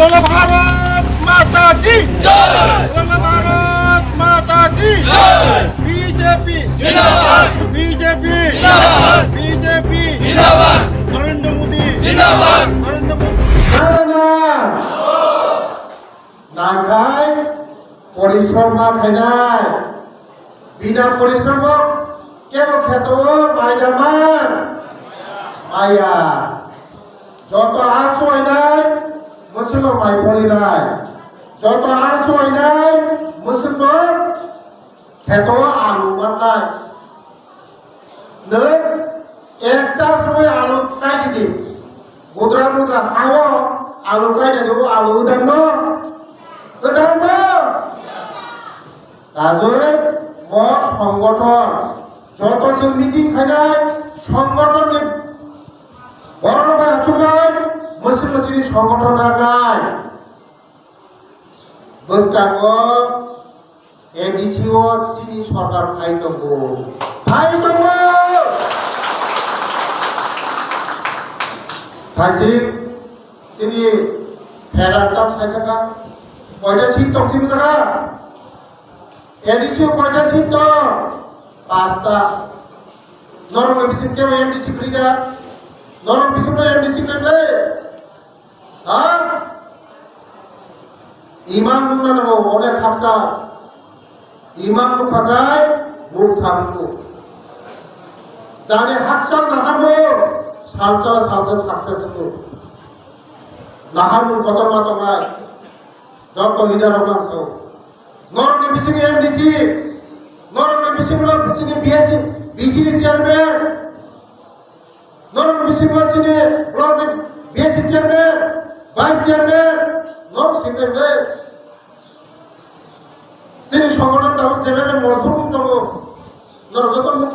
বলো ভারত মাতা কি? বলো ভারত মাতা কি? BJP. BJP. BJP. Narendra Modi. Narendra Modi. না খায় পরিশ্রমা ভেঙায় বিনা পরিশ্রম কেন খেত মাইদামান মাইয়া যত আছো না মুসলমান পড়ি নাই। যত আর্চ হয় নাই মুসলমান খেত আলু বানায়। নৈ এক চাষ সময় আলু কাই দিদি মুদ্রা মুদ্রা খাও আলু কাই দেবো, আলু দাম দাম কাজে মঠ সংগঠন, যত মিটিং খাইনাই সংগঠন বড় আছুনাই মুসলিম চিনি সংগঠন নাই। বসকাঙ্গ এডিসিও চিনি সরকার ফাই দঙ্গ ফাই দঙ্গ থাইজিম চিনি ফেরার দাম সাই থাকা কয়টা সিট চিনি জায়গা এডিসিও কয়টা সিট দं পাঁচটা। নরম বিসিম কেউ এমডিসি ফ্রিদা নরম বিসিম এমডিসি নেবলে হ্যাঁ? ইমাম নুনা নেব অনেক হাফসা ইমাম নুখাগায় মুখ থামবো। জানে হাফসার নাহাবো সালচালা সালচা সাকসেস হব। নাহাবো কত মাতো নাই। যত লিডার অংশ। নরম বিসিম এমডিসি। নরম বিসিম বিসিম বিএসসি বিসি চেয়ারম্যান চিনি ব্লক বিএসসি চেয়ারম্যান ভাইস চেয়ারম্যান নরম সেক্রেটারি তিনি সংগঠন দাম যেভাবে মজবুত যত মুখ